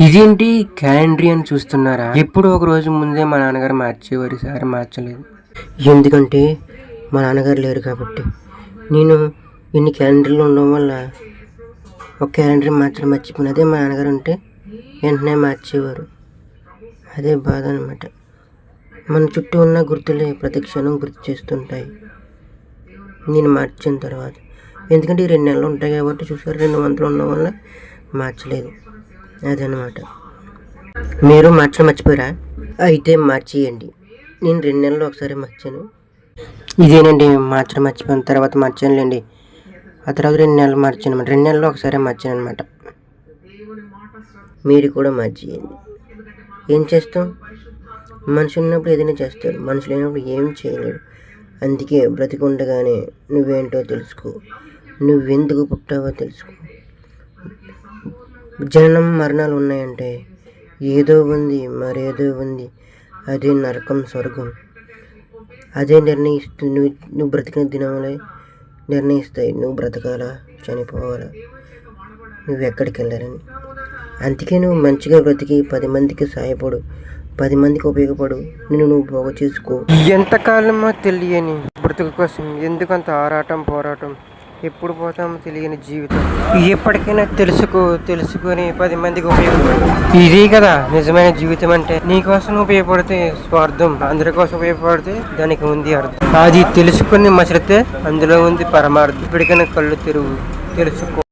ఇదేంటి క్యాలెండరీ అని చూస్తున్నారా? ఎప్పుడు ఒక రోజు ముందే మా నాన్నగారు మార్చేవారు సార్ మార్చలేదు. ఎందుకంటే మా నాన్నగారు లేరు కాబట్టి. నేను ఇన్ని క్యాలెండర్లు ఉండడం వల్ల ఒక క్యాలెండర్ మార్చడం మర్చిపోయిన అదే మా నాన్నగారు ఉంటే వెంటనే మార్చేవారు. అదే బాధ అనమాట మన చుట్టూ ఉన్న గుర్తులే ప్రతి క్షణం గుర్తు చేస్తుంటాయి. నేను మార్చిన తర్వాత. ఎందుకంటే ఈ రెండు నెలలు ఉంటాయి కాబట్టి చూసారు రెండు మంత్లు ఉండడం వల్ల మార్చలేదు. అదనమాట. మీరు మార్చడం మర్చిపోయారా? అయితే మార్చేయండి. నేను రెండు నెలలు ఒకసారి మార్చాను. ఇదేనండి మార్చడం మర్చిపోయిన తర్వాత మార్చానులేండి. ఆ తర్వాత రెండు నెలలు మార్చాను అనమాట రెండు నెలలు ఒకసారి మార్చాను అనమాట మీరు కూడా మార్చేయండి. ఏం చేస్తాం? మనిషి ఉన్నప్పుడు ఏదైనా చేస్తాడు. మనిషి లేనప్పుడు ఏం చేయలేడు. అందుకే బ్రతికుండగానే నువ్వేంటో తెలుసుకో. నువ్వెందుకు పుట్టావో తెలుసుకో. జనం మరణాలు ఉన్నాయంటే ఏదో ఉంది మరేదో ఉంది. అదే నరకం స్వర్గం. అదే నిర్ణయిస్తు నువ్వు నువ్వు బ్రతికిన దినములే నిర్ణయిస్తాయి. నువ్వు బ్రతకాలా? చనిపోవాలా? నువ్వు ఎక్కడికి వెళ్ళాలని? అందుకే నువ్వు మంచిగా బ్రతికి పది మందికి సహాయపడు పది మందికి ఉపయోగపడు. నిన్ను నువ్వు బాగు చేసుకో ఎంతకాలమో తెలియని బ్రతుకు కోసం ఎందుకంత ఆరాటం పోరాటం? ఎప్పుడు పోతామో తెలియని జీవితం. ఎప్పటికైనా తెలుసుకో తెలుసుకొని పది మందికి ఉపయోగపడు. ఇదే కదా నిజమైన జీవితం అంటే. నీకోసం ఉపయోగపడితే స్వార్థం అందరి కోసం ఉపయోగపడితే దానికి ఉంది అర్థం. అది తెలుసుకుని మసలితే అందులో ఉంది పరమార్థం. ఇప్పటికైనా కళ్ళు తెరువు తెలుసుకో.